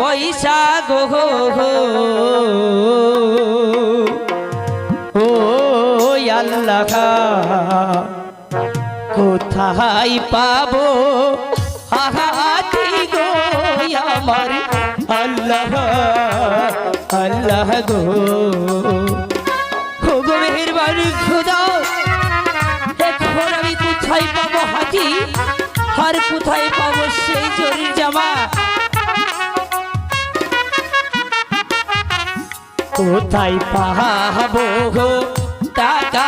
পয়সা গো ও আল্লাহ, কোথায় পাবো? হাহাতি আমার আল্লাহ আল্লাহ গো। গো মেহেরবানি খুদা আমি কোথায় পাবো হাতি? আর কোথায় পাবো কোথায় পাবো গো? টাকা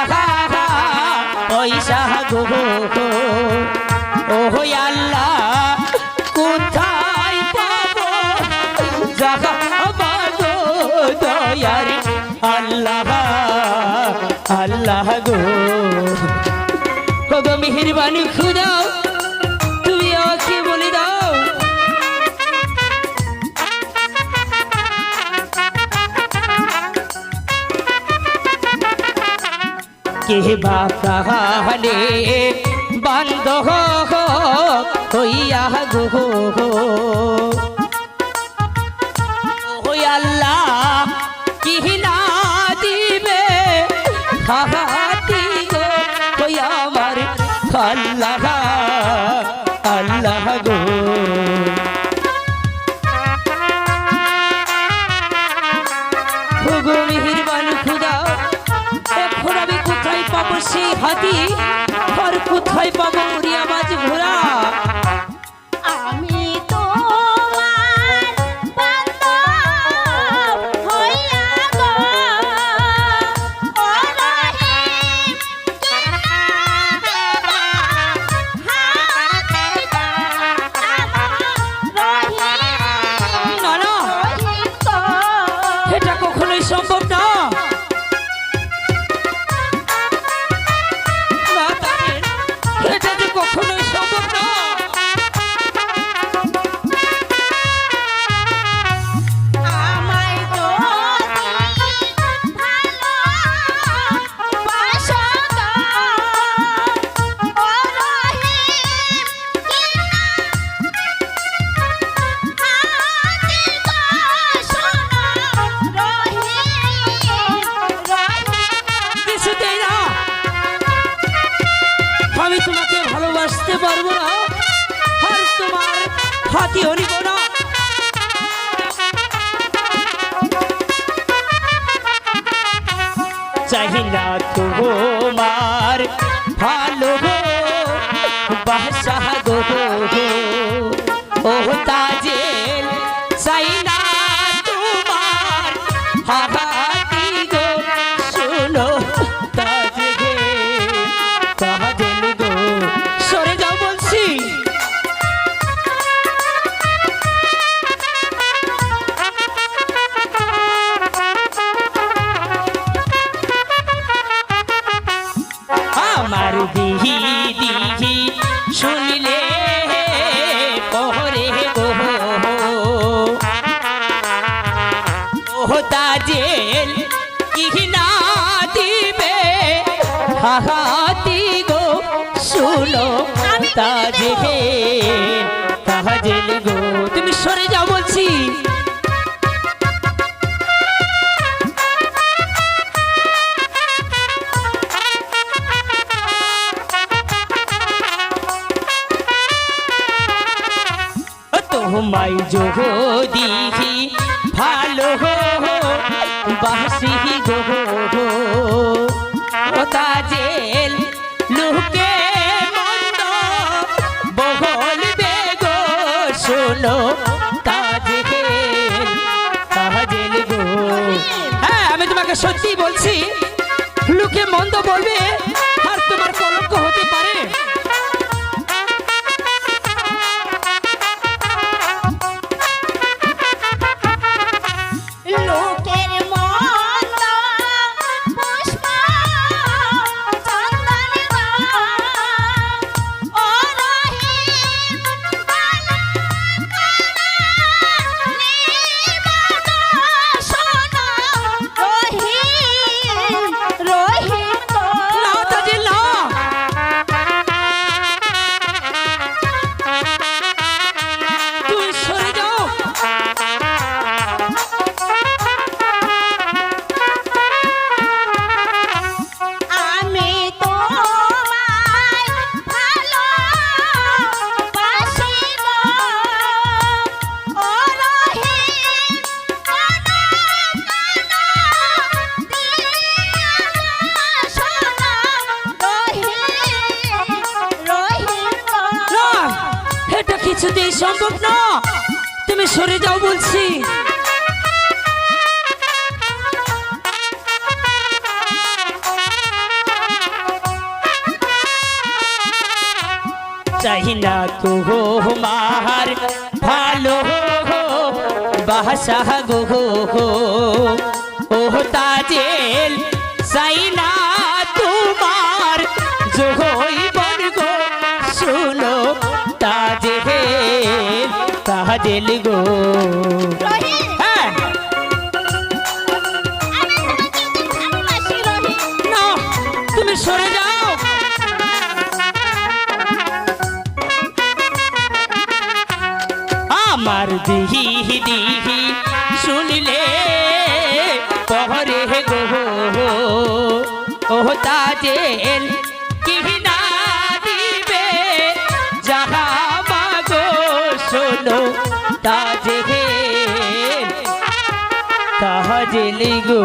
পয়সা গো। ও আল্লাহ, কোথায় পাবো? জাগা গো দয়ার আল্লাহ আল্লাহ গো। গো মেহেরবানি খুদা কে বা কাহানে বন্ধ হইয়া গো কোথায় পাবো হাতি হরিব না চাই না তোমার ভালো দিহি দিহি, শুনলে পহরে গো ও তাজেল কি না দিবে? হাহাতি গো শুনো তাজেল তাজেল গো। তুমি সরে যাও বলছি। তোমায় দিহি ভালো বাসি কিছুতেই সম্ভব না। তুমি সরে যাও বলছি। চাই না তো মার ভালো বাসা গো ও তাজেল, চাই আমার দিহি দিহি শুনলে পহরে গো। ও তাজেল। তাজেল গো।